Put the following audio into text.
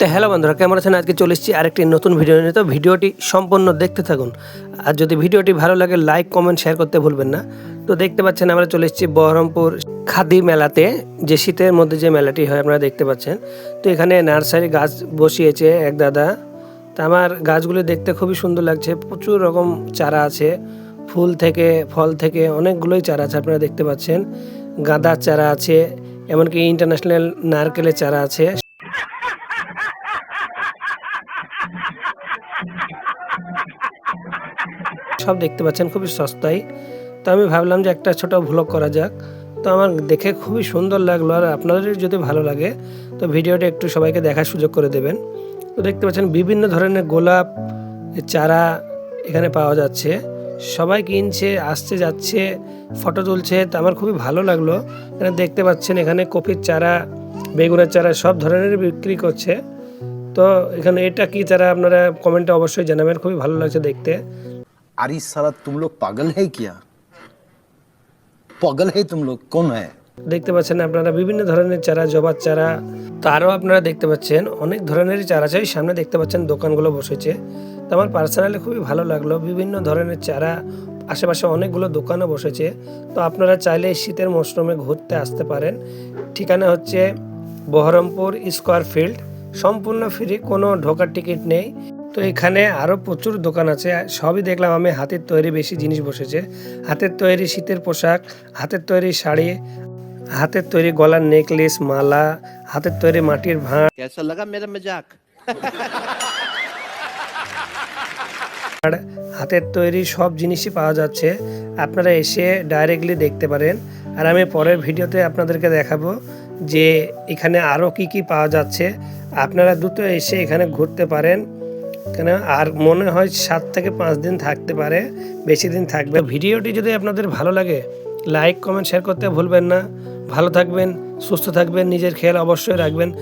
তো হ্যালো বন্ধুরা, কেমন আছেন? আজকে চলে এসেছি আরেকটি নতুন ভিডিও নিয়ে। তো ভিডিওটি সম্পূর্ণ দেখতে থাকুন। আর যদি ভিডিওটি ভালো লাগে লাইক কমেন্ট শেয়ার করতে ভুলবেন না। তো দেখতে পাচ্ছেন, আমরা চলে এসেছি বহরমপুর খাদি মেলাতে, যে শীতের মধ্যে যে মেলাটি হয়, আপনারা দেখতে পাচ্ছেন। তো এখানে নার্সারি গাছ বসিয়েছে এক দাদা। তা আমার গাছগুলো দেখতে খুবই সুন্দর লাগছে। প্রচুর রকম চারা আছে। ফুল থেকে, ফল থেকে অনেকগুলোই চারা আছে, আপনারা দেখতে পাচ্ছেন। গাঁদার চারা আছে, এমনকি ইন্টারন্যাশনাল নারকেলের চারা আছে। সব দেখতে পাচ্ছেন, খুবই সস্তায়। তো আমি ভাবলাম যে একটা ছোট ভ্লগ করা যাক। তো আমার দেখে খুবই সুন্দর লাগল আর আপনাদের যদি ভালো লাগে, তো ভিডিওটা একটু সবাইকে দেখার সুযোগ করে দেবেন। তো দেখতে পাচ্ছেন বিভিন্ন ধরনের গোলাপ, চারা এখানে পাওয়া যাচ্ছে। সবাই কিনছে, আসছে, যাচ্ছে ফটো তুলছে, তো আমার খুবই ভালো লাগল। এখানে দেখতে পাচ্ছেন এখানে কপির চারা, বেগুনের চারা সব ধরনের বিক্রি করছে। তো এখানে এটা কি চারা আপনারা কমেন্টে অবশ্যই জানাবেন, খুবই ভালো লাগছে দেখতে। अरे साला तुम लोग पागल है क्या पागल है तुम लोग कौन है দেখতে পাচ্ছেন আপনারা বিভিন্ন ধরনের চারা জবার চারা তো আরও আপনারা দেখতে পাচ্ছেন অনেক ধরনেরই চারা আছে ওই সামনে দেখতে পাচ্ছেন দোকানগুলো বসেছে তো আমার পার্সোনালি খুবই ভালো লাগলো বিভিন্ন ধরনের চারা আশেপাশে অনেকগুলো দোকানও বসেছে তো আপনারা চাইলে এই শীতের মৌসুমে ঘুরতে আসতে পারেন ঠিকানা হচ্ছে বহরমপুর স্কোয়ার ফিল্ড সম্পূর্ণ ফ্রি কোনো ঢোকার টিকিট নেই তো এখানে আরও প্রচুর দোকান আছে। সবই দেখলাম আমি হাতের তৈরি বেশি জিনিস বসেছে। হাতের তৈরি শীতের পোশাক হাতের তৈরি শাড়ি হাতের তৈরি গলার নেকলেস মালা হাতের তৈরি মাটির ভাঁড়। হাতের তৈরি সব জিনিসই পাওয়া যাচ্ছে। আপনারা এসে ডাইরেক্টলি দেখতে পারেন। আর আমি পরের ভিডিওতে আপনাদেরকে দেখাবো যে এখানে আরও কি কি পাওয়া যাচ্ছে। আপনারা দ্রুত এসে এখানে ঘুরতে পারেন। কেন? আর মনে হয় সাত থেকে পাঁচ দিন থাকতে পারে, বেশি দিন থাকবে। ভিডিওটি যদি আপনাদের ভালো লাগে, লাইক, কমেন্ট শেয়ার করতে ভুলবেন না। ভালো থাকবেন, সুস্থ থাকবেন, নিজের খেয়াল অবশ্যই রাখবেন।